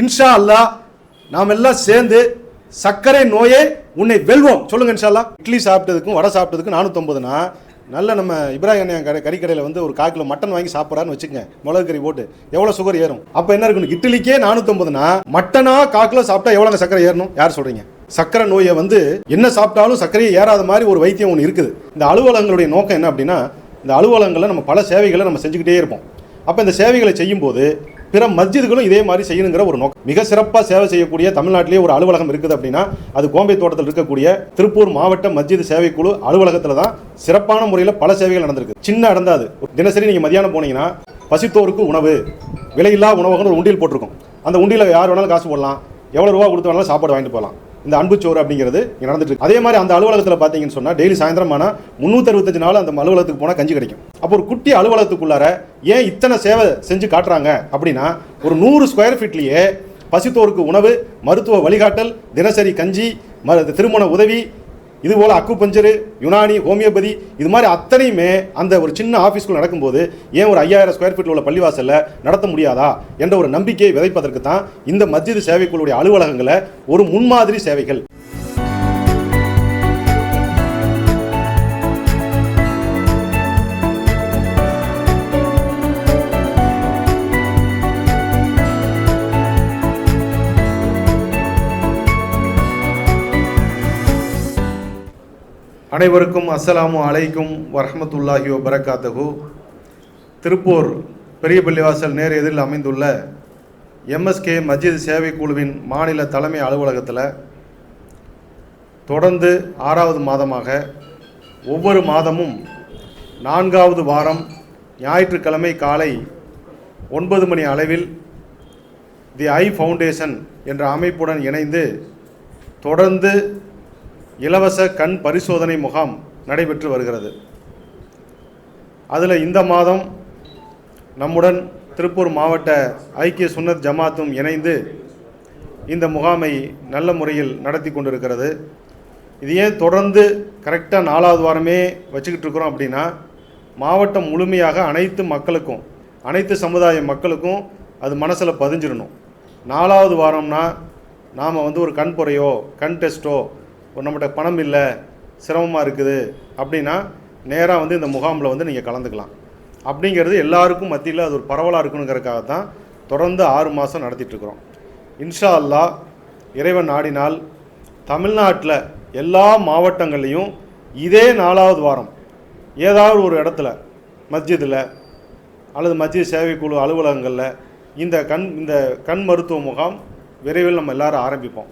இன்ஷா அல்லாஹ் நாம் எல்லாம் சேர்ந்து சர்க்கரை நோயே உன்னை வெல்வோம். சொல்லுங்க இன்ஷா இட்லி சாப்பிட்டதுக்கும் வடை சாப்பிட்டதுக்கும் நானூற்றம்பதுனா நல்ல நம்ம இப்ராஹிம் அண்ணன் கடை கறிக்கடையில் வந்து ஒரு கால் கிலோ மட்டன் வாங்கி சாப்பிட்றான்னு வச்சுக்கங்க. மிளகு கறி போட்டு எவ்வளோ சுகர் ஏறும்? அப்போ என்ன இருக்கணும்? இட்லிக்கே நானூற்றம்பதுனா மட்டனா கால் கிலோ சாப்பிட்டா எவ்வளோங்க சர்க்கரை ஏறணும்? யார் சொல்கிறீங்க சர்க்கரை நோயை வந்து என்ன சாப்பிட்டாலும் சர்க்கரையை ஏறாத மாதிரி ஒரு வைத்தியம் ஒன்று இருக்குது. இந்த அலுவலகங்களுடைய நோக்கம் என்ன அப்படின்னா இந்த அலுவலகங்களில் நம்ம பல சேவைகளை நம்ம செஞ்சுக்கிட்டே இருப்போம். அப்போ இந்த சேவைகளை செய்யும்போது பிற மஸ்ஜிதுகளும் இதே மாதிரி செய்யணுங்கிற ஒரு நோக்கம். மிக சிறப்பாக சேவை செய்யக்கூடிய தமிழ்நாட்டிலேயே ஒரு அலுவலகம் இருக்குது அப்படின்னா அது கோம்பை தோட்டத்தில் இருக்கக்கூடிய திருப்பூர் மாவட்ட மஸ்ஜித் சேவைக்குழு அலுவலகத்தில் தான் சிறப்பான முறையில் பல சேவைகள் நடந்திருக்கு. சின்ன இடந்தாது தினசரி நீங்கள் மதியானம் போனீங்கன்னா பசித்தோருக்கு உணவு விலையில்லா உணவகம்னு ஒரு உண்டியில் போட்டிருக்கும். அந்த உண்டியில் யார் வேணாலும் காசு போடலாம். எவ்வளோ ரூபா கொடுத்து வேணாலும் சாப்பாடு வாங்கிட்டு போகலாம். இந்த அன்பு சோறு அப்படிங்கிறது இங்கே நடந்துட்டு அதே மாதிரி அந்த அலுவலகத்தில் பார்த்தீங்கன்னு சொன்னால் டெய்லி சாயந்தரம் ஆனால் முந்நூற்றறுபத்தஞ்சு நாள் அந்த அலுவலகத்துக்கு போனால் கஞ்சி கிடைக்கும். அப்போ ஒரு குட்டி அலுவலகத்துக்குள்ளார ஏன் இத்தனை சேவை செஞ்சு காட்டுறாங்க அப்படின்னா ஒரு நூறு ஸ்கொயர் ஃபீட்லேயே பசித்தோருக்கு உணவு மருத்துவ வழிகாட்டல் தினசரி கஞ்சி ம திருமண உதவி இது போல் அக்குபஞ்சரு யுனானி ஹோமியோபதி இது மாதிரி அத்தனையுமே அந்த ஒரு சின்ன ஆஃபீஸ்க்குள் நடக்கும்போது ஏன் ஒரு ஐயாயிரம் ஸ்கொயர் ஃபீட்டில் உள்ள பள்ளிவாசலில் நடத்த முடியாதா என்ற ஒரு நம்பிக்கையை விதைப்பதற்கு தான் இந்த மத்தியது சேவைக்குழுடைய அலுவலகங்களை ஒரு முன்மாதிரி சேவைகள். அனைவருக்கும் அஸ்ஸலாமு அலைக்கும் வரஹ்மத்துல்லாஹி வபரகாத்தஹு. திருப்பூர் பெரிய பள்ளிவாசல் நேர் எதிரில் அமைந்துள்ள எம்எஸ்கே மஜித் சேவை குழுவின் மாநில தலைமை அலுவலகத்தில் தொடர்ந்து ஆறாவது மாதமாக ஒவ்வொரு மாதமும் நான்காவது வாரம் ஞாயிற்றுக்கிழமை காலை ஒன்பது மணி அளவில் தி ஐ ஃபவுண்டேஷன் என்ற அமைப்புடன் இணைந்து தொடர்ந்து இலவச கண் பரிசோதனை முகாம் நடைபெற்று வருகிறது. அதில் இந்த மாதம் நம்முடன் திருப்பூர் மாவட்ட ஐக்கிய சுன்னத் ஜமாத்தும் இணைந்து இந்த முகாமை நல்ல முறையில் நடத்தி கொண்டிருக்கிறது. இது ஏன் தொடர்ந்து கரெக்டாக நாலாவது வாரமே வச்சுக்கிட்டு இருக்கிறோம் அப்படின்னா மாவட்டம் முழுமையாக அனைத்து மக்களுக்கும் அனைத்து சமுதாய மக்களுக்கும் அது மனசில் பதிஞ்சிடணும். நாலாவது வாரம்னா நாம் வந்து ஒரு கண் பொறையோ கண் டெஸ்ட்டோ நம்மகிட்ட பணம் இல்லை சிரமமாக இருக்குது அப்படின்னா நேராக வந்து இந்த முகாமில் வந்து நீங்கள் கலந்துக்கலாம். அப்படிங்கிறது எல்லாருக்கும் மத்தியில் அது ஒரு பரவலாக இருக்கணுங்கிறதுக்காக தான் தொடர்ந்து ஆறு மாதம் நடத்திட்டுருக்குறோம் இன்ஷா அல்லாஹ் இறைவன் நாடினால் தமிழ்நாட்டில் எல்லா மாவட்டங்கள்லேயும் இதே நாலாவது வாரம் ஏதாவது ஒரு இடத்துல மஸ்ஜிதில் அல்லது மத்திய சேவைக்குழு அலுவலகங்களில் இந்த கண் இந்த கண் மருத்துவ முகாம் விரைவில் நம்ம எல்லாரும் ஆரம்பிப்போம்.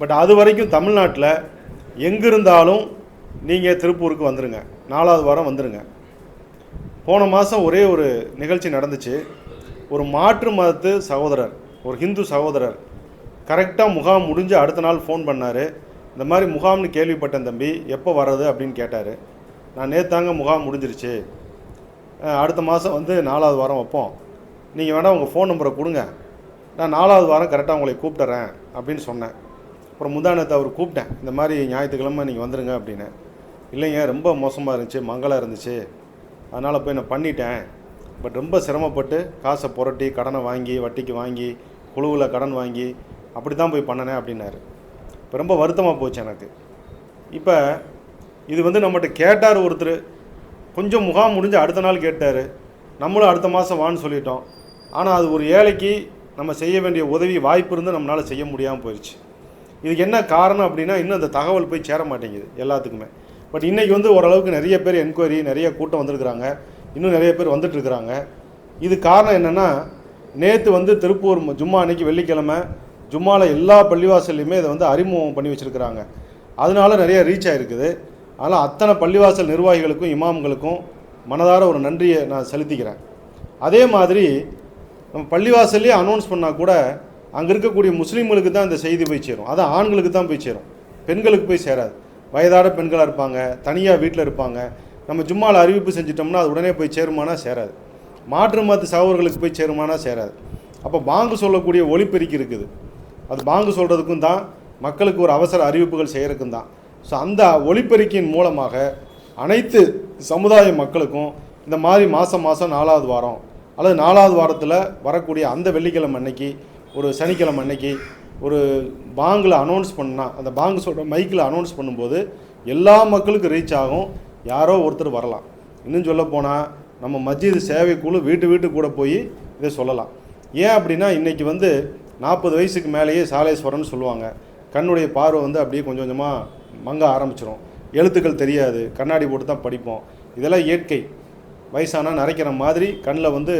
பட் அது வரைக்கும் தமிழ்நாட்டில் எங்கிருந்தாலும் நீங்கள் திருப்பூருக்கு வந்துடுங்க நாலாவது வாரம் வந்துடுங்க போன மாதம் ஒரே ஒரு நிகழ்ச்சி நடந்துச்சு. ஒரு மாற்று மதத்து சகோதரர் ஒரு ஹிந்து சகோதரர் கரெக்டாக முகாம் முடிஞ்சு அடுத்த நாள் ஃபோன் பண்ணார். இந்த மாதிரி முகாம்னு கேள்விப்பட்டேன் தம்பி எப்போ வர்றது அப்படின்னு கேட்டார். நான் நேற்றாங்க முகாம் முடிஞ்சிருச்சு. அடுத்த மாதம் வந்து நாலாவது வாரம் வைப்போம். நீங்கள் வேணால் உங்கள் ஃபோன் நம்பரை கொடுங்க. நான் நாலாவது வாரம் கரெக்டாக உங்களை கூப்பிட்டுறேன் அப்படின்னு சொன்னேன். அப்புறம் முந்தானத்தை அவர் கூப்பிட்டேன். இந்த மாதிரி ஞாயிற்றுக்கிழமை நீங்கள் வந்துடுங்க அப்படின்னு. இல்லைங்க ரொம்ப மோசமாக இருந்துச்சு மங்களாக இருந்துச்சு. அதனால் போய் நான் பண்ணிட்டேன். பட் ரொம்ப சிரமப்பட்டு காசை புரட்டி கடனை வாங்கி வட்டிக்கு வாங்கி குழுவில் கடன் வாங்கி அப்படி தான் போய் பண்ணினேன் அப்படின்னாரு. இப்போ ரொம்ப வருத்தமாக போச்சு எனக்கு. இப்போ இது வந்து நம்மகிட்ட கேட்டார் ஒருத்தர். கொஞ்சம் முகாம் முடிஞ்சு அடுத்த நாள் கேட்டார். நம்மளும் அடுத்த மாதம் வான்னு சொல்லிட்டோம். ஆனால் அது ஒரு ஏழைக்கு நம்ம செய்ய வேண்டிய உதவி வாய்ப்பு இருந்து நம்மளால் செய்ய முடியாமல் போயிடுச்சு இதுக்கு என்ன காரணம் அப்படின்னா இன்னும் அந்த தகவல் போய் சேர மாட்டேங்குது எல்லாத்துக்குமே. பட் இன்றைக்கி வந்து ஓரளவுக்கு நிறைய பேர் என்கொயரி நிறைய கூட்டம் வந்திருக்கிறாங்க. இன்னும் நிறைய பேர் வந்துட்டுருக்குறாங்க இது காரணம் என்னென்னா நேற்று வந்து திருப்பூர் ஜும்மா அன்னைக்கு வெள்ளிக்கிழமை ஜும்மாவில் எல்லா பள்ளிவாசல்லையுமே இதை வந்து அறிமுகம் பண்ணி வச்சுருக்கிறாங்க. அதனால நிறைய ரீச் ஆகிருக்குது அதனால் அத்தனை பள்ளிவாசல் நிர்வாகிகளுக்கும் இமாம்களுக்கும் மனதார ஒரு நன்றியை நான் செலுத்திக்கிறேன். அதே மாதிரி நம்ம பள்ளிவாசல்லே அனௌன்ஸ் பண்ணால் கூட அங்கே இருக்கக்கூடிய முஸ்லீம்களுக்கு தான் இந்த செய்தி போய் சேரும். அது ஆண்களுக்கு தான் போய் சேரும். பெண்களுக்கு போய் சேராது. வயதான பெண்களாக இருப்பாங்க தனியாக வீட்டில் இருப்பாங்க. நம்ம ஜும்மாவில் அறிவிப்பு செஞ்சிட்டோம்னா அது உடனே போய் சேருமானா சேராது. மாற்று மாற்று சகோதரர்களுக்கு போய் சேருமானா சேராது. அப்போ பாங்கு சொல்லக்கூடிய ஒளிப்பெருக்கி இருக்குது. அது பாங்கு சொல்கிறதுக்கும் தான் மக்களுக்கு ஒரு அவசர அறிவிப்புகள் செய்கிறதுக்கும் தான். ஸோ அந்த ஒளிப்பெருக்கியின் மூலமாக அனைத்து சமுதாய மக்களுக்கும் இந்த மாதிரி மாதம் மாதம் நாலாவது வாரம் அல்லது நாலாவது வாரத்தில் வரக்கூடிய அந்த வெள்ளிக்கிழமை அன்னைக்கு ஒரு சனிக்கிழமை அன்னைக்கு ஒரு பாங்கில் அனௌன்ஸ் பண்ணால் அந்த பாங்கு சொல்கிற மைக்கில் அனௌன்ஸ் பண்ணும்போது எல்லா மக்களுக்கும் ரீச் ஆகும். யாரோ ஒருத்தர் வரலாம். இன்னும் சொல்ல போனால் நம்ம மஸ்ஜித் சேவைக்குழு வீட்டு வீட்டு கூட போய் இதை சொல்லலாம். ஏன் அப்படின்னா இன்றைக்கி வந்து நாற்பது வயசுக்கு மேலேயே சாலேஸ்வரம்னு சொல்லுவாங்க. கண்ணுடைய பார்வை வந்து அப்படியே கொஞ்சம் கொஞ்சமாக மங்க ஆரம்பிச்சிடும் எழுத்துக்கள் தெரியாது. கண்ணாடி போட்டு தான் படிப்போம். இதெல்லாம் இயற்கை. வயசானால் நரைக்கிற மாதிரி கண்ணில் வந்து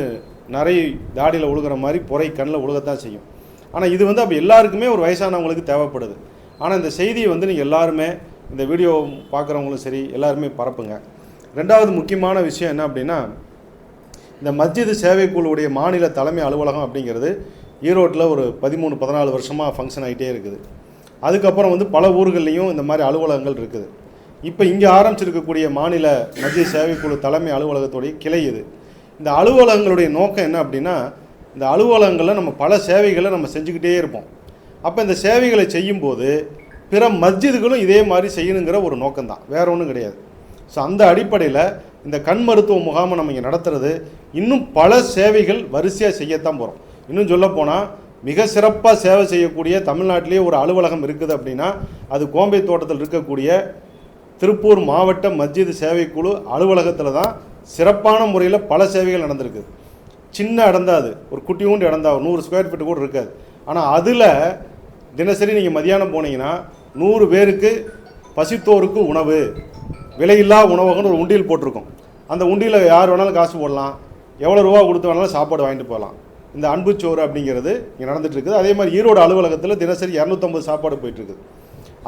நிறைய தாடியில் உழுகிற மாதிரி புறை கண்ணில் உழுகத்தான் செய்யும். ஆனால் இது வந்து அப்போ எல்லாருக்குமே ஒரு வயசானவங்களுக்கு தேவைப்படுது. ஆனால் இந்த செய்தியை வந்து நீங்கள் எல்லாருமே இந்த வீடியோ பார்க்குறவங்களும் சரி எல்லாருமே பரப்புங்க. ரெண்டாவது முக்கியமான விஷயம் என்ன அப்படின்னா இந்த மஸ்ஜித் சேவைக்குழுவுடைய மாநில தலைமை அலுவலகம் அப்படிங்கிறது ஈரோட்டில் ஒரு பதிமூணு பதினாலு வருஷமாக ஃபங்க்ஷன் ஆகிட்டே இருக்குது. அதுக்கப்புறம் வந்து பல ஊர்கள்லேயும் இந்த மாதிரி அலுவலகங்கள் இருக்குது. இப்போ இங்கே ஆரம்பிச்சிருக்கக்கூடிய மாநில மத்திய சேவைக்குழு தலைமை அலுவலகத்துடைய கிளை இது. இந்த அலுவலகங்களுடைய நோக்கம் என்ன அப்படின்னா இந்த அலுவலகங்களில் நம்ம பல சேவைகளை நம்ம செஞ்சுக்கிட்டே இருப்போம். அப்போ இந்த சேவைகளை செய்யும்போது பிற மஸ்ஜிதுகளும் இதே மாதிரி செய்யணுங்கிற ஒரு நோக்கம்தான். வேற ஒன்றும் கிடையாது. ஸோ அந்த அடிப்படையில் இந்த கண் மருத்துவ முகாமை நம்ம இங்கே நடத்துறது இன்னும் பல சேவைகள் வரிசையாக செய்யத்தான் போகிறோம் இன்னும் சொல்லப்போனால் மிக சிறப்பாக சேவை செய்யக்கூடிய தமிழ்நாட்டிலேயே ஒரு அலுவலகம் இருக்குது அப்படின்னா அது கோம்பை தோட்டத்தில் இருக்கக்கூடிய திருப்பூர் மாவட்ட மஸ்ஜித் சேவைக்குழு அலுவலகத்தில் தான் சிறப்பான முறையில் பல சேவைகள் நடந்திருக்கு. சின்ன இடம் அது. ஒரு குட்டியூண்டு இடம் நூறு ஸ்கொயர் ஃபீட் கூட இருக்காது. ஆனால் அதில் தினசரி நீங்கள் மதியானம் போனீங்கன்னா நூறு பேருக்கு பசித்தோருக்கு உணவு விலையில்லா உணவகம்னு ஒரு உண்டியல் போட்டிருக்கோம். அந்த உண்டியில் யார் வேணாலும் காசு போடலாம். எவ்வளோ ரூபா கொடுத்து வேணாலும் சாப்பாடு வாங்கிட்டு போகலாம். இந்த அன்புச்சோறு அப்படிங்கிறது இங்கே நடந்துகிட்ருக்குது இருக்குது. அதே மாதிரி ஈரோடு அலுவலகத்தில் தினசரி இரநூத்தம்பது சாப்பாடு போயிட்டு இருக்குது.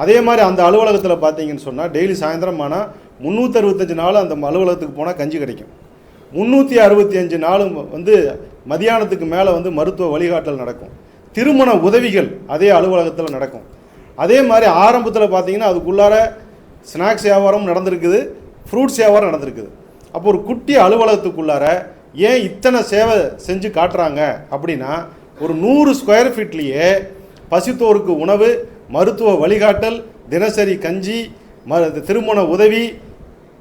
அதே மாதிரி அந்த அலுவலகத்தில் பார்த்தீங்கன்னு சொன்னால் டெய்லி சாயந்தரம் ஆனால் முந்நூற்றறுபத்தஞ்சு நாள் அந்த அலுவலகத்துக்கு போனால் கஞ்சி கிடைக்கும். முந்நூற்றி அறுபத்தி அஞ்சு நாளும் வந்து மதியானத்துக்கு மேலே வந்து மருத்துவ வழிகாட்டல் நடக்கும். திருமண உதவிகள் அதே அலுவலகத்தில் நடக்கும். அதே மாதிரி ஆரம்பத்தில் பார்த்தீங்கன்னா அதுக்குள்ளார ஸ்நாக்ஸ் வியாபாரம் நடந்திருக்குது ஃப்ரூட்ஸ் வியாபாரம் நடந்திருக்குது. அப்போ ஒரு குட்டி அலுவலகத்துக்குள்ளார ஏன் இத்தனை சேவை செஞ்சு காட்டுறாங்க அப்படின்னா ஒரு நூறு ஸ்கொயர் ஃபீட்லேயே பசித்தோருக்கு உணவு மருத்துவ வழிகாட்டல் தினசரி கஞ்சி ம திருமண உதவி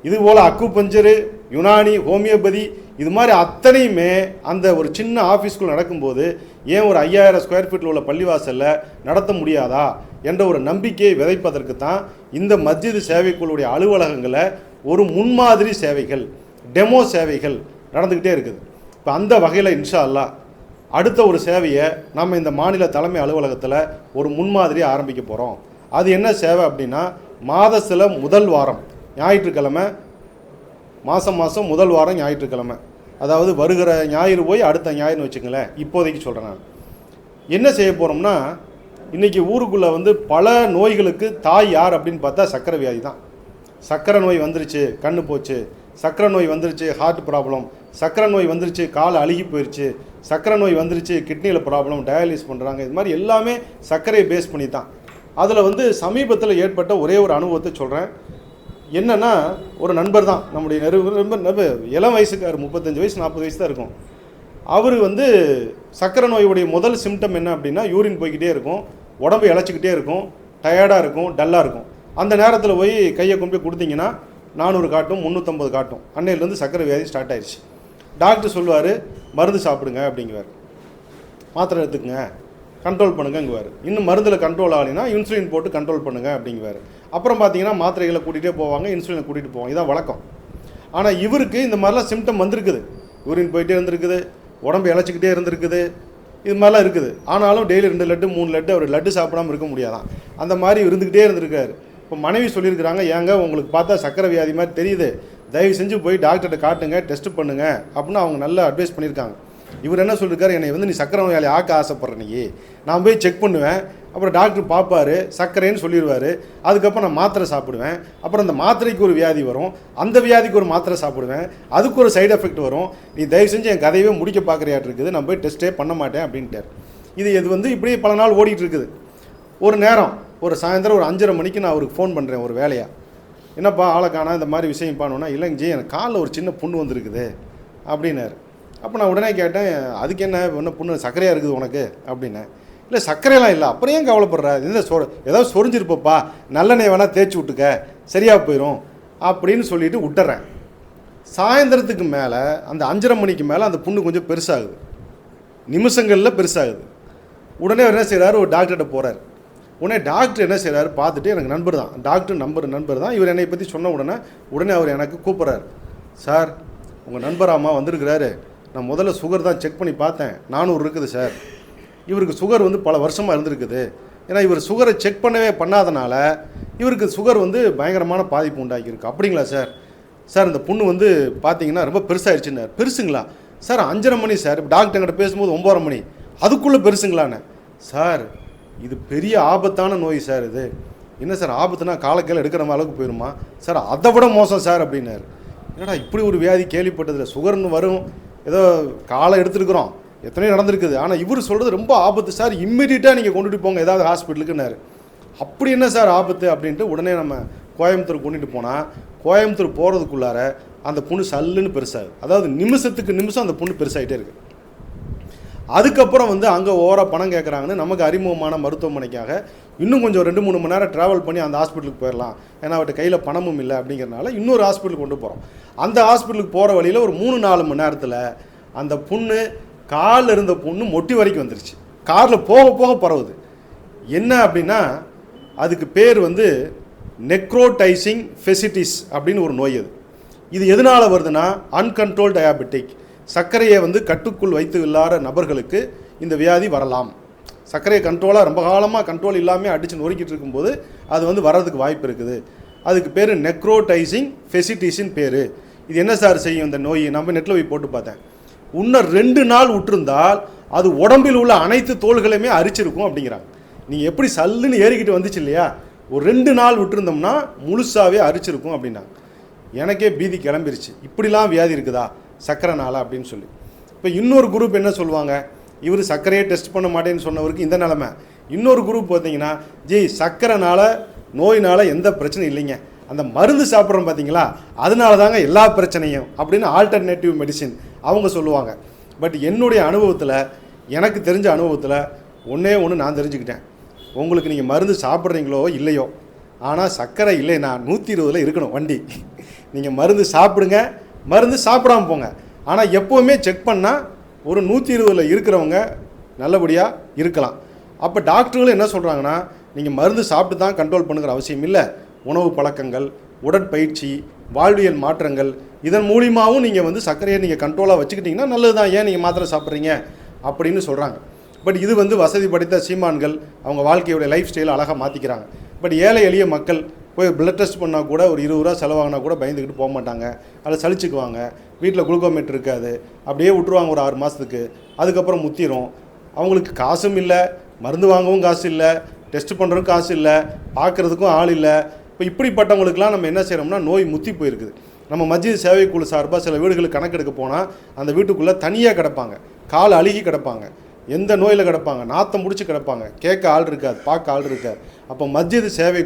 இது போல் அக்குபஞ்சரு யுனானி ஹோமியோபதி இது மாதிரி அத்தனையுமே அந்த ஒரு சின்ன ஆஃபீஸ்க்குள்ள நடக்கும்போது ஏன் ஒரு ஐயாயிரம் ஸ்கொயர் ஃபீட்டில் உள்ள பள்ளிவாசலில் நடத்த முடியாதா என்ற ஒரு நம்பிக்கையை விதைப்பதற்கு தான் இந்த மத்தியது சேவைக்குழுடைய அலுவலகங்களை ஒரு முன்மாதிரி சேவைகள் டெமோ சேவைகள் நடந்துக்கிட்டே இருக்குது. இப்போ அந்த வகையில் இன்ஷா அல்லாஹ் அடுத்த ஒரு சேவையை நம்ம இந்த மாநில தலைமை அலுவலகத்தில் ஒரு முன்மாதிரி ஆரம்பிக்க போகிறோம் அது என்ன சேவை அப்படின்னா மாதத்தில் முதல் வாரம் ஞாயிற்றுக்கிழமை மாதம் மாதம் முதல் வாரம் ஞாயிற்றுக்கிழமை. அதாவது வருகிற ஞாயிறு போய் அடுத்த ஞாயிறுன்னு வச்சுங்களேன் இப்போதைக்கு சொல்கிறேன் நான். என்ன செய்ய போகிறோம்னா இன்றைக்கி ஊருக்குள்ளே வந்து பல நோய்களுக்கு தாய் யார் அப்படின்னு பார்த்தா சக்கரை வியாதி தான். சக்கரை நோய் வந்துருச்சு கண்ணு போச்சு. சக்கரை நோய் வந்துருச்சு ஹார்ட் ப்ராப்ளம் சக்கரை நோய் வந்துருச்சு கால் அழுகி போயிடுச்சு சக்கரை நோய் வந்துருச்சு கிட்னியில் ப்ராப்ளம் டயாலிஸ் பண்ணுறாங்க இது மாதிரி எல்லாமே சர்க்கரையை பேஸ் பண்ணி தான். அதில் வந்து சமீபத்தில் ஏற்பட்ட ஒரே ஒரு அனுபவத்தை சொல்கிறேன் என்னென்னா ஒரு நண்பர் தான். நம்முடைய நெரு ரொம்ப இளம் வயசுக்கார் முப்பத்தஞ்சு வயசு நாற்பது வயசு தான் இருக்கும். அவர் வந்து சக்கரை நோயுடைய முதல் சிம்டம் என்ன அப்படின்னா யூரின் போய்கிட்டே இருக்கும். உடம்பு இழைச்சிக்கிட்டே இருக்கும். டயர்டாக இருக்கும். டல்லாக இருக்கும். அந்த நேரத்தில் போய் கையை கொண்டு போய் கொடுத்தீங்கன்னா நானூறு காட்டும் முந்நூற்றம்பது காட்டும். அன்னையிலேருந்து சக்கரை வியாதி ஸ்டார்ட் ஆயிடுச்சு. டாக்டர் சொல்லுவார் மருந்து சாப்பிடுங்க அப்படிங்குவார். மாத்திரை எடுத்துக்கங்க. கண்ட்ரோல் பண்ணுங்கங்குவார். இன்னும் மருந்தில் கண்ட்ரோல் ஆகலைன்னா இன்சுலின் போட்டு கண்ட்ரோல் பண்ணுங்க அப்படிங்குவார். அப்புறம் பார்த்தீங்கன்னா மாத்திரைகளை கூட்டிகிட்டே போவாங்க இன்சுலினை கூட்டிகிட்டு போவாங்க. இதான் வழக்கம். ஆனால் இவருக்கு இந்த மாதிரிலாம் சிம்டம் வந்திருக்குது. யூரின் போயிட்டே இருந்திருக்குது உடம்பு இழைச்சிக்கிட்டே இருந்திருக்குது இது மாதிரிலாம் இருக்குது. ஆனாலும் டெய்லி ரெண்டு லட்டு மூணு லட்டு அவர் லட்டு சாப்பிடாம இருக்க முடியாதான். அந்த மாதிரி இருந்துக்கிட்டே இருந்திருக்காரு. இப்போ மனைவி சொல்லியிருக்கிறாங்க ஏங்க உங்களுக்கு பார்த்தா சக்கரை வியாதி மாதிரி தெரியுது. தயவு செஞ்சு போய் டாக்டர்கிட்ட காட்டுங்க டெஸ்ட் பண்ணுங்க அப்படின்னு அவங்க நல்லா அட்வைஸ் பண்ணியிருக்காங்க. இவர் என்ன சொல்லியிருக்காரு என்னை வந்து நீ சக்கரை நோயாளி ஆக்க ஆசைப்பட்ற நீ. நான் போய் செக் பண்ணுவேன். அப்புறம் டாக்டர் பார்ப்பாரு சர்க்கரைன்னு சொல்லிடுவார் அதுக்கப்புறம் நான் மாத்திரை சாப்பிடுவேன். அப்புறம் அந்த மாத்திரைக்கு ஒரு வியாதி வரும். அந்த வியாதிக்கு ஒரு மாத்திரை சாப்பிடுவேன். அதுக்கு ஒரு சைடு எஃபெக்ட் வரும். நீ தயவு செஞ்சு என் கதையவே முடிக்க பார்க்குறியாட்டு இருக்குது. நான் போய் டெஸ்ட்டே பண்ண மாட்டேன் அப்படின்ட்டார். இது இது வந்து இப்படியே பல நாள் ஓடிட்டு இருக்குது. ஒரு நேரம் ஒரு சாயந்தரம் ஒரு அஞ்சரை மணிக்கு நான் அவருக்கு ஃபோன் பண்ணுறேன் ஒரு வேலையாக என்னப்பா ஆளை காணா? இந்த மாதிரி விஷயம் பண்ணோன்னா இல்லைங்க ஜி எனக்கு காலில் ஒரு சின்ன புண்ணு வந்திருக்குது. அப்படின்னாரு. அப்போ நான் உடனே கேட்டேன் அதுக்கு என்ன? ஒன்று புண்ணு சர்க்கரையாக இருக்குது உனக்கு? அப்படின்னேன் இல்லை சர்க்கரையெல்லாம் இல்லை. அப்புறம் ஏன் கவலைப்படுற? இந்த சொ ஏதாவது சொரிஞ்சிருப்பப்பா. நல்லெண்ணெய் வேணால் தேய்ச்சி விட்டுக்க. சரியாக போயிடும் அப்படின்னு சொல்லிட்டு விட்டுறேன். சாயந்தரத்துக்கு மேலே அந்த அஞ்சரை மணிக்கு மேலே அந்த புண்ணு கொஞ்சம் பெருசாகுது. நிமிஷங்களில் பெருசாகுது. உடனே அவர் என்ன செய்கிறாரு ஒரு டாக்டர்கிட்ட போகிறார் உடனே டாக்டர் என்ன செய்கிறாரு பார்த்துட்டு எனக்கு நண்பர் தான். டாக்டர் நம்பர் நண்பர் தான். இவர் என்னை பற்றி சொன்ன உடனே உடனே அவர் எனக்கு கூப்பிட்றாரு. சார் உங்கள் நண்பராமா வந்திருக்கிறாரு. நான் முதல்ல சுகர் தான் செக் பண்ணி பார்த்தேன். நானூறு இருக்குது சார் இவருக்கு சுகர் வந்து பல வருஷமாக இருந்திருக்குது. ஏன்னா இவர் சுகரை செக் பண்ணவே பண்ணாதனால இவருக்கு சுகர் வந்து பயங்கரமான பாதிப்பு உண்டாக்கியிருக்கு அப்படிங்களா சார் சார் இந்த பொண்ணு வந்து பார்த்தீங்கன்னா ரொம்ப பெருசாகிடுச்சுன்னார் பெருசுங்களா? சார் அஞ்சரை மணி சார் டாக்டர் என்கிட்ட பேசும்போது ஒம்பரை மணி. அதுக்குள்ளே பெருசுங்களாண்ணே சார் இது பெரிய ஆபத்தான நோய் சார் இது. என்ன சார் ஆபத்துனா காலக்கையில் எடுக்கிற அளவுக்கு போயிருமா? சார் அதை விட மோசம் சார் அப்படின்னாரு. என்னடா இப்படி ஒரு வியாதி கேள்விப்பட்டதில்லை சுகர்னு வரும். ஏதோ காலை எடுத்துருக்குறோம். எத்தனையோ நடந்திருக்குது. ஆனால் இவர் சொல்கிறது ரொம்ப ஆபத்து சார். இம்மிடியட்டாக நீங்கள் கொண்டுட்டு போங்க. ஏதாவது ஹாஸ்பிட்டலுக்குன்னாரு அப்படி என்ன சார் ஆபத்து அப்படின்ட்டு உடனே நம்ம கோயம்புத்தூர் கொண்டுட்டு போனால் கோயம்புத்தூர் போகிறதுக்குள்ளார அந்த புண்ணு சல்லுன்னு பெருசாகுது. அதாவது நிமிஷத்துக்கு நிமிஷம் அந்த புண்ணு பெருசாகிட்டே இருக்குது அதுக்கப்புறம் வந்து அங்கே ஓவராக பணம் கேட்குறாங்கன்னு நமக்கு அறிமுகமான மருத்துவமனைக்காக இன்னும் கொஞ்சம் ரெண்டு மூணு மணி நேரம் ட்ராவல் பண்ணி அந்த ஹாஸ்பிட்டலுக்கு போயிடலாம் ஏன்னா அவர்கிட்ட கையில் பணமும் இல்லை அப்படிங்கிறனால இன்னொரு ஹாஸ்பிட்டலுக்கு கொண்டு போகிறோம் அந்த ஹாஸ்பிட்டலுக்கு போகிற வழியில் ஒரு மூணு நாலு மணி நேரத்தில் அந்த புண்ணு காலில் இருந்த புண்ணு மொட்டி வரைக்கும் வந்துருச்சு. காரில் போக போக பரவுது. என்ன அப்படின்னா அதுக்கு பேர் வந்து நெக்ரோடைசிங் ஃபெசிட்டிஸ் அப்படின்னு ஒரு நோய் அது. இது எதனால் வருதுன்னா அன்கண்ட்ரோல் டயாபெட்டிக் சர்க்கரையை வந்து கட்டுக்குள் வைத்து இல்லாத நபர்களுக்கு இந்த வியாதி வரலாம். சர்க்கரையை கண்ட்ரோலாக ரொம்ப காலமாக கண்ட்ரோல் இல்லாமல் அடித்து நொறுக்கிட்டு இருக்கும்போது அது வந்து வர்றதுக்கு வாய்ப்பு இருக்குது. அதுக்கு பேர் நெக்ரோடைசிங் ஃபெசிட்டிஸின் பேர். இது என்ன சார் செய்யும் இந்த நோய்? நம்ம நெட்டில் போய் போட்டு பார்த்தேன். இன்னும் ரெண்டு நாள் விட்டுருந்தால் அது உடம்பில் உள்ள அனைத்து தோள்களையுமே அரிச்சிருக்கும் அப்படிங்கிறாங்க. நீங்கள் எப்படி சல்லுன்னு ஏறிக்கிட்டு வந்துச்சு இல்லையா? ஒரு ரெண்டு நாள் விட்டுருந்தோம்னா முழுசாகவே அரிச்சிருக்கும் அப்படின்னாங்க. எனக்கே பீதி கிளம்பிருச்சு. இப்படிலாம் வியாதி இருக்குதா? சக்கரைனால அப்படின்னு சொல்லி. இப்போ இன்னொரு குரூப் என்ன சொல்லுவாங்க? இவர் சர்க்கரையே டெஸ்ட் பண்ண மாட்டேன்னு சொன்னவருக்கு இந்த நிலமை. இன்னொரு குரூப் பார்த்தீங்கன்னா ஜி சர்க்கரைனால நோயினால் எந்த பிரச்சனையும் இல்லைங்க. அந்த மருந்து சாப்பிட்றோம் பார்த்தீங்களா? அதனால தாங்க எல்லா பிரச்சனையும் அப்படின்னு ஆல்டர்னேட்டிவ் மெடிசின் அவங்க சொல்லுவாங்க. பட் என்னுடைய அனுபவத்தில் எனக்கு தெரிஞ்ச அனுபவத்தில் ஒன்றே ஒன்று நான் தெரிஞ்சுக்கிட்டேன். உங்களுக்கு நீங்கள் மருந்து சாப்பிட்றீங்களோ இல்லையோ ஆனால் சர்க்கரை இல்லைன்னா நூற்றி இருபதில் இருக்கணும் வண்டி. நீங்கள் மருந்து சாப்பிடுங்க மருந்து சாப்பிடாம போங்க. ஆனால் எப்போவுமே செக் பண்ணால் ஒரு நூற்றி இருபதில் இருக்கிறவங்க நல்லபடியாக இருக்கலாம். அப்போ டாக்டர்களும் என்ன சொல்கிறாங்கன்னா நீங்கள் மருந்து சாப்பிட்டு தான் கண்ட்ரோல் பண்ணுங்கிற அவசியம் இல்லை. உணவு பழக்கங்கள் உடற்பயிற்சி வாழ்வியல் மாற்றங்கள் இதன் மூலியமாகவும் நீங்கள் வந்து சர்க்கரையை நீங்கள் கண்ட்ரோலாக வச்சுக்கிட்டிங்கன்னா நல்லது தான். ஏன் நீங்கள் மாத்திரை சாப்பிட்றீங்க? அப்படின்னு சொல்கிறாங்க பட் இது வந்து வசதி படைத்த சீமான்கள் அவங்க வாழ்க்கையுடைய லைஃப் ஸ்டைலை அழகாக மாற்றிக்கிறாங்க பட் ஏழை எளிய மக்கள் போய் பிளட் டெஸ்ட் பண்ணால் கூட ஒரு இருபது ரூபா செலவாகினா கூட பயந்துக்கிட்டு போக மாட்டாங்க. அதில் சலிச்சுக்குவாங்க. வீட்டில் குளுக்கோமீட் இருக்காது. அப்படியே விட்ருவாங்க ஒரு ஆறு மாதத்துக்கு அதுக்கப்புறம் முத்திரும். அவங்களுக்கு காசும் இல்லை. மருந்து வாங்கவும் காசு இல்லை. டெஸ்ட் பண்ணுறதுக்கும் காசு இல்லை. பார்க்குறதுக்கும் ஆள் இல்லை. இப்போ இப்படிப்பட்டவங்களுக்குலாம் நம்ம என்ன செய்கிறோம்னா நோய் முத்தி போயிருக்குது நம்ம மத்திய சேவைக்குழு குழு சார்பாக சில வீடுகளுக்கு கணக்கெடுக்க போனால் அந்த வீட்டுக்குள்ளே தனியாக கிடப்பாங்க. கால் அழுகி கிடப்பாங்க. எந்த நோயில் கிடப்பாங்க? நாத்தம் பிடிச்சி கிடப்பாங்க. கேட்க ஆள் இருக்காது பார்க்க ஆள் இருக்காது. அப்போ மத்திய சேவை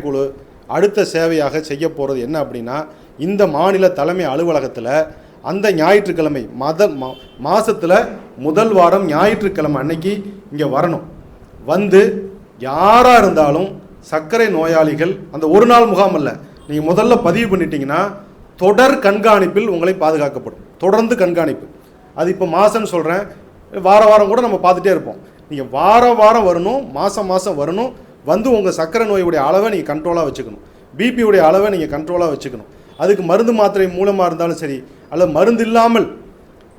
அடுத்த சேவையாக செய்ய போகிறது என்ன அப்படின்னா இந்த மாநில தலைமை அலுவலகத்தில் அந்த ஞாயிற்றுக்கிழமை மத மா மாதத்தில் முதல் வாரம் ஞாயிற்றுக்கிழமை அன்னைக்கு இங்கே வரணும். வந்து யாராக இருந்தாலும் சர்க்கரை நோயாளிகள் அந்த ஒரு நாள் முகாம் அல்ல நீங்கள் முதல்ல பதிவு பண்ணிட்டீங்கன்னா தொடர் கண்காணிப்பில் உங்களை பாதுகாக்கப்படும். தொடர்ந்து கண்காணிப்பு. அது இப்போ மாதம்னு சொல்கிறேன் வார வாரம் கூட நம்ம பார்த்துட்டே இருப்போம். நீங்கள் வார வாரம் வரணும் மாதம் மாதம் வரணும் வந்து உங்கள் சக்கரை நோயுடைய அளவை நீங்கள் கண்ட்ரோலாக வச்சுக்கணும். பிபியுடைய அளவை நீங்கள் கண்ட்ரோலாக வச்சுக்கணும். அதுக்கு மருந்து மாத்திரை மூலமாக இருந்தாலும் சரி அல்லது மருந்து இல்லாமல்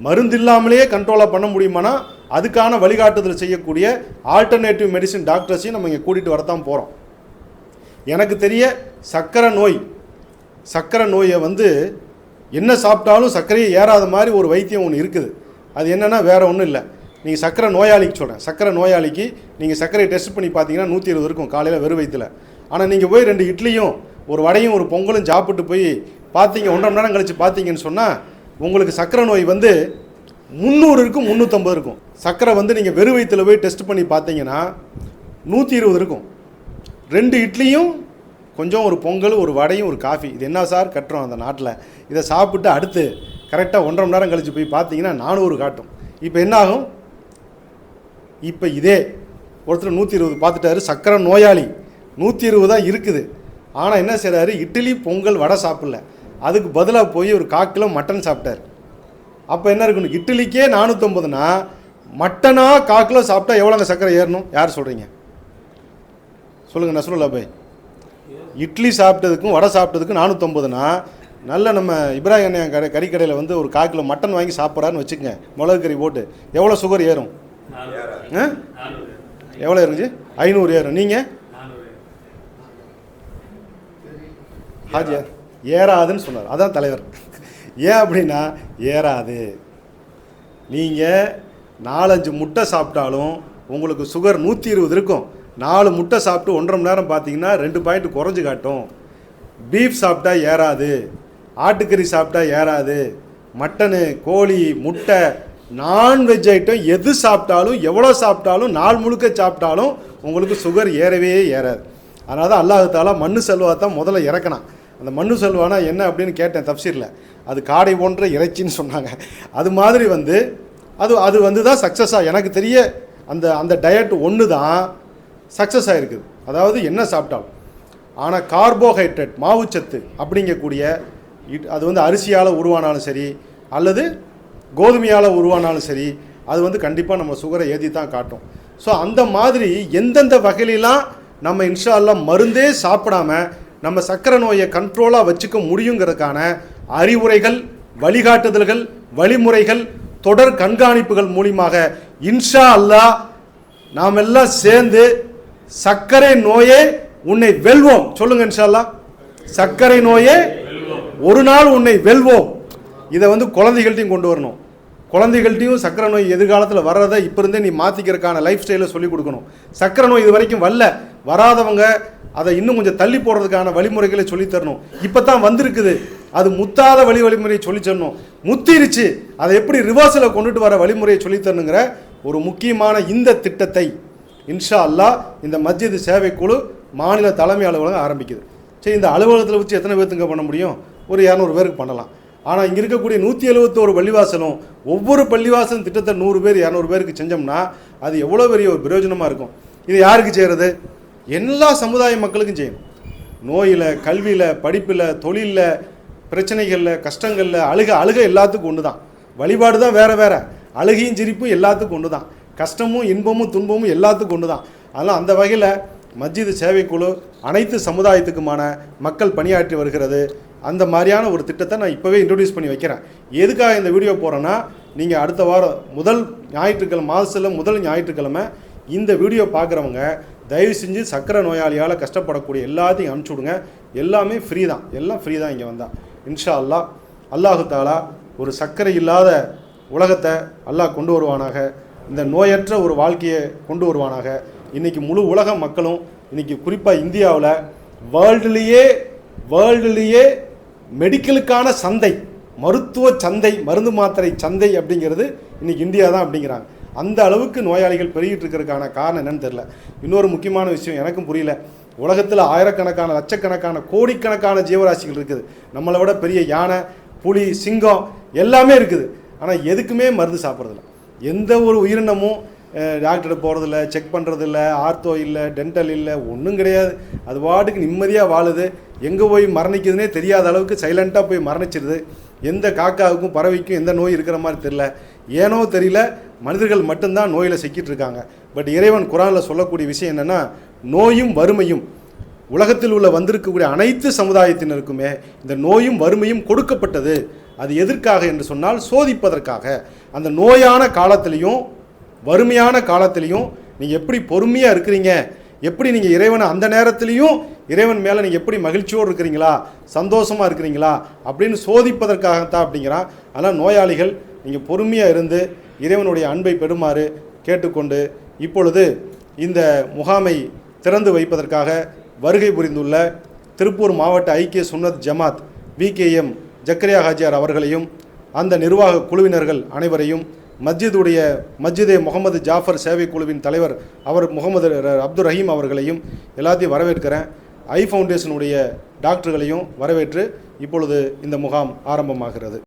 மருந்து இல்லாமலேயே கண்ட்ரோலாக பண்ண முடியுமானா அதுக்கான வழிகாட்டுதல் செய்யக்கூடிய ஆல்டர்னேட்டிவ் மெடிசின் டாக்டர்ஸையும் நம்ம இங்கே கூட்டிகிட்டு வரத்தான் போகிறோம் எனக்கு தெரிய சக்கரை நோய் சர்க்கரை நோயை வந்து என்ன சாப்பிட்டாலும் சர்க்கரையை ஏறாத மாதிரி ஒரு வைத்தியம் ஒன்று இருக்குது. அது என்னென்னா வேறு ஒன்றும் இல்லை. நீங்கள் சக்கரை நோயாளிக்கு சொல்கிறேன் சர்க்கரை நோயாளிக்கு நீங்கள் சர்க்கரையை டெஸ்ட் பண்ணி பார்த்தீங்கன்னா நூற்றி இருபது இருக்கும் காலையில் வெறும் வயிற்றுல ஆனால் நீங்கள் போய் ரெண்டு இட்லியும் ஒரு வடையும் ஒரு பொங்கலும் சாப்பிட்டு போய் பார்த்தீங்க ஒன்றரை மணி நேரம் கழித்து பார்த்தீங்கன்னு சொன்னால் உங்களுக்கு சக்கரை நோய் வந்து முந்நூறு இருக்கும் முந்நூற்றம்பது இருக்கும். சக்கரை வந்து நீங்கள் வெறும் வயிற்றுல போய் டெஸ்ட் பண்ணி பார்த்தீங்கன்னா நூற்றி இருபது இருக்கும். ரெண்டு இட்லியும் கொஞ்சம் ஒரு பொங்கல் ஒரு வடையும் ஒரு காஃபி. இது என்ன சார்? கட்டுறோம் அந்த நாட்டில். இதை சாப்பிட்டு அடுத்து கரெக்டாக ஒன்றரை மணி நேரம் கழித்து போய் பார்த்தீங்கன்னா நானூறு காட்டும். இப்போ என்ன ஆகும்? இப்போ இதே ஒருத்தர் நூற்றி இருபது பார்த்துட்டாரு சக்கரை நோயாளி. நூற்றி இருபது தான் இருக்குது. ஆனால் என்ன செய்கிறாரு இட்லி பொங்கல் வடை சாப்பிடல. அதுக்கு பதிலாக போய் ஒரு கால் கிலோ மட்டன் சாப்பிட்டாரு. அப்போ என்ன இருக்கணும்? இட்லிக்கே நானூற்றம்பதுனா மட்டனாக காக்கிலோ சாப்பிட்டா எவ்வளோங்க சக்கரை ஏறணும்? யார் சொல்கிறீங்க சொல்லுங்கள் நஸ்ருல்லா பாய். இட்லி சாப்பிட்டதுக்கும் வடை சாப்பிட்டதுக்கும் நானூற்றம்பதுனா நல்ல நம்ம இப்ராஹிம் கடை கறிக்கடையில் வந்து ஒரு கால் கிலோ மட்டன் வாங்கி சாப்பிட்றான்னு வச்சுக்கோங்க. மிளகு கறி போட்டு. எவ்வளோ சுகர் ஏறும்? எவ்வளோ இருந்துச்சு? ஐநூறு ஏறும். நீங்கள் ஹாஜியார் ஏறாதுன்னு சொன்னார். அதான் தலைவர். ஏன் அப்படின்னா ஏறாது. நீங்கள் நாலஞ்சு முட்டை சாப்பிட்டாலும் உங்களுக்கு சுகர் நூற்றி இருபது இருக்கும். நாலு முட்டை சாப்பிட்டு ஒன்றரை மணி நேரம் பார்த்தீங்கன்னா ரெண்டு பாயிண்ட் குறைஞ்சு காட்டும். பீஃப் சாப்பிட்டா ஏறாது. ஆட்டுக்கறி சாப்பிட்டா ஏறாது. மட்டனு கோழி முட்டை நான்வெஜ் ஐட்டம் எது சாப்பிட்டாலும் எவ்வளோ சாப்பிட்டாலும் நாள் முழுக்க சாப்பிட்டாலும் உங்களுக்கு சுகர் ஏறவே ஏறாது. அதனால தான் அல்லாஹ் தாலா மண்ணு செல்வா தான் முதல்ல இறக்கினான். அந்த மண்ணு செல்வானா என்ன அப்படின்னு கேட்டேன் தப்சீரில். அது காடை போன்ற இறைச்சின்னு சொன்னாங்க. அது மாதிரி வந்து அது அது வந்து தான் சக்ஸஸாக எனக்கு தெரிய அந்த அந்த டயட் ஒன்று தான் சக்ஸஸ் ஆகிருக்குது அதாவது என்ன சாப்பிட்டாலும். ஆனால் கார்போஹைட்ரேட் மாவுச்சத்து அப்படிங்கக்கூடிய இட் அது வந்து அரிசியால் உருவானாலும் சரி அல்லது கோதுமையால் உருவானாலும் சரி அது வந்து கண்டிப்பாக நம்ம சுகரை ஏற்றி தான் காட்டும். ஸோ அந்த மாதிரி எந்தெந்த வகையிலலாம் நம்ம இன்ஷா அல்லாஹ் மருந்தே சாப்பிடாம நம்ம சக்கரை நோயை கண்ட்ரோலாக வச்சுக்க முடியுங்கிறதுக்கான அறிவுரைகள் வழிகாட்டுதல்கள் வழிமுறைகள் தொடர் கண்காணிப்புகள் மூலியமாக இன்ஷா அல்லாஹ் நாம் எல்லாம் சேர்ந்து சர்க்கரை நோயே உன்னை வெல்வோம். சொல்லுங்க இன்ஷா அல்லாஹ் சர்க்கரை நோயே ஒரு நாள் உன்னை வெல்வோம். இதை வந்து குழந்தைகள்ட்டையும் கொண்டு வரணும். குழந்தைகள்ட்டையும் சக்கரை நோய் எதிர்காலத்தில் வர்றதை இப்போ இருந்தே நீ மாற்றிக்கிறதுக்கான லைஃப் ஸ்டைலை சொல்லிக் கொடுக்கணும். சக்கரை நோய் இது வரைக்கும் வரல. வராதவங்க அதை இன்னும் கொஞ்சம் தள்ளி போடுறதுக்கான வழிமுறைகளை சொல்லித் தரணும். இப்போ தான் வந்திருக்குது. அது முத்தாத வழி வழிமுறையை சொல்லித்தரணும் முத்திருச்சு. அதை எப்படி ரிவர்ஸில் கொண்டுட்டு வர வழிமுறையை சொல்லித் தரணுங்கிற ஒரு முக்கியமான இந்த திட்டத்தை இன்ஷா அல்லாஹ் இந்த மஸ்ஜித் சேவைக்குழு மாநில தலைமை அலுவலகம் ஆரம்பிக்குது. சரி இந்த அலுவலகத்தில் வச்சு எத்தனை பேர்த்துங்க பண்ண முடியும்? ஒரு இரநூறு பேருக்கு பண்ணலாம். ஆனால் இங்கே இருக்கக்கூடிய நூற்றி எழுபத்தோரு பள்ளிவாசலும் ஒவ்வொரு பள்ளிவாசலும் திட்டத்தை நூறு பேர் இரநூறு பேருக்கு செஞ்சோம்னா அது எவ்வளோ பெரிய ஒரு பிரயோஜனமாக இருக்கும்? இது யாருக்கு செய்கிறது எல்லா சமுதாய மக்களுக்கும் செய்யணும். நோயில் கல்வியில் படிப்பில் தொழிலில் பிரச்சனைகளில் கஷ்டங்களில் அழுக அழுக எல்லாத்துக்கும் ஒன்று தான் வழிபாடு தான் வேறு வேறு. அழுகையும் சிரிப்பும் எல்லாத்துக்கும் ஒன்று தான் கஷ்டமும் இன்பமும் துன்பமும் எல்லாத்துக்கும் ஒன்று தான் அதனால் அந்த வகையில் மஸ்ஜிது சேவைக்குழு அனைத்து சமுதாயத்துக்குமான மக்கள் பணியாற்றி வருகிறது. அந்த மாதிரியான ஒரு திட்டத்தை நான் இப்போவே இன்ட்ரடியூஸ் பண்ணி வைக்கிறேன். எதுக்காக இந்த வீடியோ போகிறேன்னா நீங்கள் அடுத்த வாரம் முதல் ஞாயிற்றுக்கிழமை மாதத்தில் முதல் ஞாயிற்றுக்கிழமை இந்த வீடியோ பார்க்குறவங்க தயவு செஞ்சு சக்கரை நோயாளியால் கஷ்டப்படக்கூடிய எல்லாத்தையும் அனுப்பிச்சி விடுங்க. எல்லாமே ஃப்ரீ தான். எல்லாம் ஃப்ரீ தான் இங்கே வந்தால் இன்ஷா அல்லாஹ் அல்லாஹு தாலா ஒரு சர்க்கரை இல்லாத உலகத்தை அல்லாஹ் கொண்டு வருவானாக. இந்த நோயற்ற ஒரு வாழ்க்கையை கொண்டு வருவானாக. இன்றைக்கி முழு உலக மக்களும் இன்றைக்கி குறிப்பாக இந்தியாவில் வேர்ல்டுலேயே வேர்ல்டுலேயே மெடிக்கலுக்கான சந்தை மருத்துவ சந்தை மருந்து மாத்திரை சந்தை அப்படிங்கிறது இன்றைக்கி இந்தியா தான் அப்படிங்கிறாங்க. அந்த அளவுக்கு நோயாளிகள் பெருகிட்டு இருக்கிறதுக்கான காரணம் என்னன்னு தெரில இன்னொரு முக்கியமான விஷயம் எனக்கும் புரியல. உலகத்தில் ஆயிரக்கணக்கான லட்சக்கணக்கான கோடிக்கணக்கான ஜீவராசிகள் இருக்குது. நம்மளை விட பெரிய யானை புலி சிங்கம் எல்லாமே இருக்குது. ஆனால் எதுக்குமே மருந்து சாப்பிட்றதில்ல. எந்த ஒரு உயிரினமும் டாக்டர் போகிறதில்ல செக் பண்ணுறதில்ல ஆர்த்தோ இல்லை டென்டல் இல்லை ஒன்றும் கிடையாது. அது பாட்டுக்கு நிம்மதியாக வாழுது. எங்கே போய் மரணிக்குதுன்னே தெரியாத அளவுக்கு சைலண்ட்டாக போய் மரணிச்சிருது. எந்த காக்காவுக்கும் பறவைக்கும் எந்த நோய் இருக்கிற மாதிரி தெரில ஏனோ தெரியல மனிதர்கள் மட்டும்தான் நோயில் சிக்கிட்டு இருக்காங்க. பட் இறைவன் குரானில் சொல்லக்கூடிய விஷயம் என்னென்னா நோயும் வறுமையும். உலகத்தில் உள்ள வந்திருக்கக்கூடிய அனைத்து சமுதாயத்தினருக்குமே இந்த நோயும் வறுமையும் கொடுக்கப்பட்டது. அது எதற்காக என்று சொன்னால் சோதிப்பதற்காக. அந்த நோயான காலத்திலையும் வறுமையான காலத்திலையும் நீங்கள் எப்படி பொறுமையாக இருக்கிறீங்க? எப்படி நீங்கள் இறைவனை அந்த நேரத்திலையும் இறைவன் மேலே நீங்கள் எப்படி மகிழ்ச்சியோடு இருக்கிறீங்களா? சந்தோஷமாக இருக்கிறீங்களா? அப்படின்னு சோதிப்பதற்காகத்தான் அப்படிங்கிறான். அதனால் நோயாளிகள் நீங்கள் பொறுமையாக இருந்து இறைவனுடைய அன்பை பெறுமாறு கேட்டுக்கொண்டு இப்பொழுது இந்த முகாமை திறந்து வைப்பதற்காக வருகை புரிந்துள்ள திருப்பூர் மாவட்ட ஐக்கிய சுன்னத் ஜமாத் விகேஎம் ஜக்கரியா ஹாஜியார் அவர்களையும் அந்த நிர்வாக குழுவினர்கள் அனைவரையும் மஸ்ஜிதுடைய மஸ்ஜிதே முகமது ஜாஃபர் சேவை குழுவின் தலைவர் அவர் முகமது ர- அப்துல் ரஹீம் அவர்களையும் எல்லாத்தையும் வரவேற்கிறேன். ஐ ஃபவுண்டேஷனுடைய டாக்டர்களையும் வரவேற்று இப்பொழுது இந்த முகாம் ஆரம்பமாகிறது.